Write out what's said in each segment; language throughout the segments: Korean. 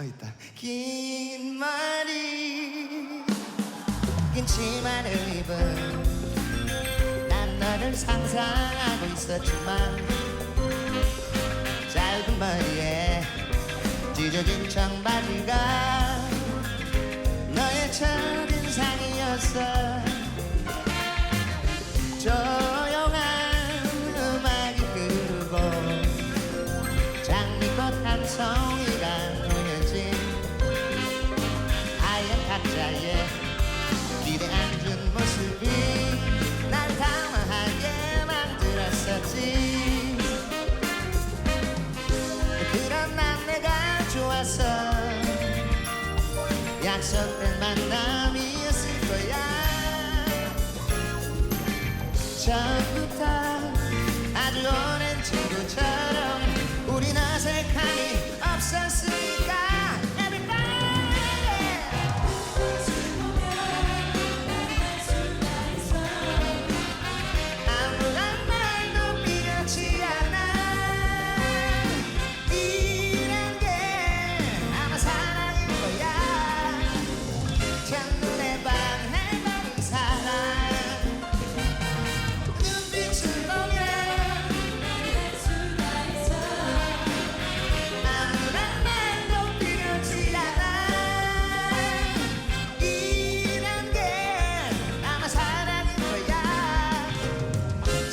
어 있다. 긴 머리 긴 치마를 입은 난 너를 상상하고 있었지만 짧은 머리에 찢어진 청바지가 너의 첫인상이었어 송이가 놓여진 하얀 탁자에 기대 앉은 모습이 날 당황하게 만들었었지. 그런 난 내가 좋았어 약속된 만남이었을 거야. 처음부터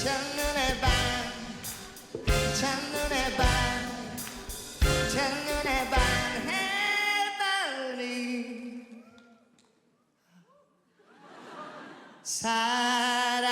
첫눈에 반 첫눈에 반 첫눈에 반해버린 사랑